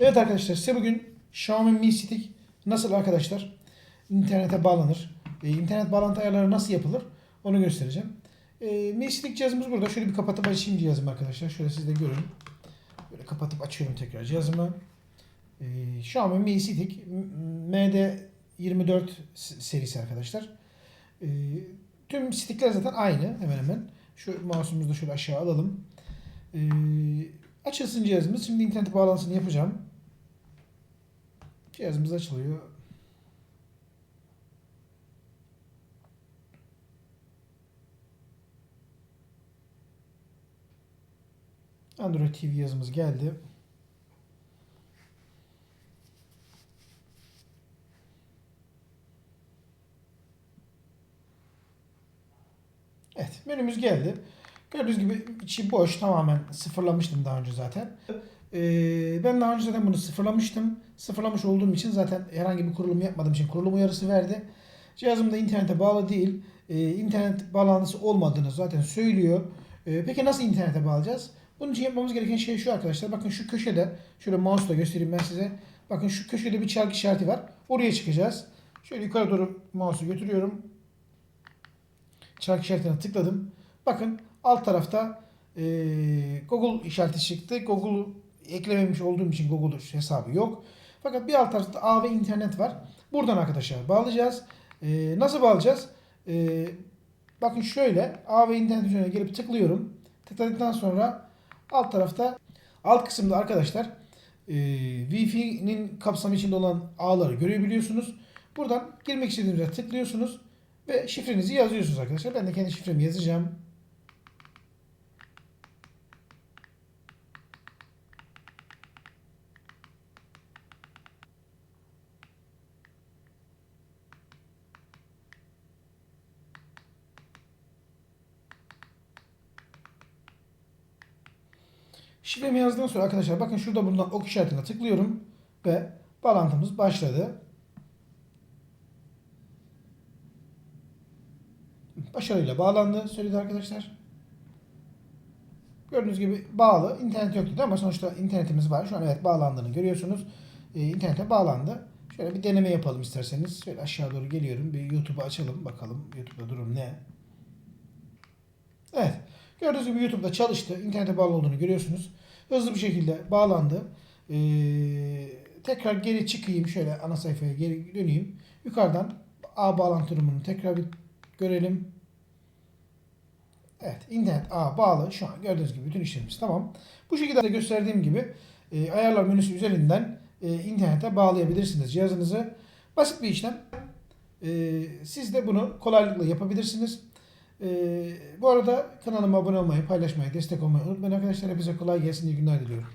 Evet arkadaşlar size bugün Xiaomi Mi Stick nasıl arkadaşlar internete bağlanır, e, internet bağlantı ayarları nasıl yapılır onu göstereceğim. E, Mi Stick cihazımız burada. Şöyle bir kapatıp açayım cihazımı arkadaşlar. Şöyle siz de görün. Böyle kapatıp açıyorum tekrar cihazımı. E, Xiaomi Mi Stick MD24 serisi arkadaşlar. E, tüm stickler zaten aynı hemen hemen. Şu mouse'umuzu da şöyle aşağı alalım. E, açılsın cihazımız. Şimdi internet bağlantısını yapacağım. Cihazımız açılıyor. Android TV yazımız geldi. Evet, menümüz geldi. Gördüğünüz gibi içi boş, tamamen sıfırlamıştım daha önce zaten. Ee, ben daha önce zaten bunu sıfırlamıştım. Sıfırlamış olduğum için zaten herhangi bir kurulum yapmadığım için kurulum uyarısı verdi. Cihazım da internete bağlı değil. Ee, internet bağlantısı olmadığını zaten söylüyor. Ee, peki nasıl internete bağlayacağız? Bunun için yapmamız gereken şey şu arkadaşlar. Bakın şu köşede, şöyle mouse'la göstereyim ben size. Bakın şu köşede bir çark işareti var. Oraya çıkacağız. Şöyle yukarı doğru mouse'u götürüyorum. Çark işaretine tıkladım. Bakın alt tarafta e, Google işareti çıktı. Google eklememiş olduğum için Google hesabı yok. Fakat bir alt tarafta A ve internet var. Buradan arkadaşlar bağlayacağız. E, nasıl bağlayacağız? E, bakın şöyle A ve internet üzerine gelip tıklıyorum. Tıkladıktan sonra alt tarafta alt kısımda arkadaşlar e, Wi-Fi'nin kapsamı içinde olan ağları görebiliyorsunuz. Buradan girmek istediğinizde tıklıyorsunuz ve şifrenizi yazıyorsunuz arkadaşlar. Ben de kendi şifremi yazacağım. Şifremi yazdıktan sonra arkadaşlar bakın şurada bulunan ok işaretine tıklıyorum ve bağlantımız başladı. Başarıyla bağlandı söyledi arkadaşlar. Gördüğünüz gibi bağlı. İnternet yok dedi ama sonuçta internetimiz var. Şu an evet bağlandığını görüyorsunuz. Ee, internete bağlandı. Şöyle bir deneme yapalım isterseniz. Şöyle aşağı doğru geliyorum. Bir YouTube'u açalım. Bakalım YouTube'da durum ne? Evet. Gördüğünüz gibi YouTube'da çalıştı. İnternete bağlı olduğunu görüyorsunuz. Hızlı bir şekilde bağlandı. Ee, tekrar geri çıkayım. Şöyle ana sayfaya geri döneyim. Yukarıdan ağ bağlantı durumunu tekrar bir görelim. Evet, internet ağ bağlı. Şu an gördüğünüz gibi bütün işlemimiz tamam. Bu şekilde de gösterdiğim gibi e, ayarlar menüsü üzerinden e, internete bağlayabilirsiniz cihazınızı. Basit bir işlem. E, siz de bunu kolaylıkla yapabilirsiniz. E, bu arada kanalıma abone olmayı, paylaşmayı, destek olmayı unutmayın arkadaşlar. Hepinize kolay gelsin, iyi günler diliyorum.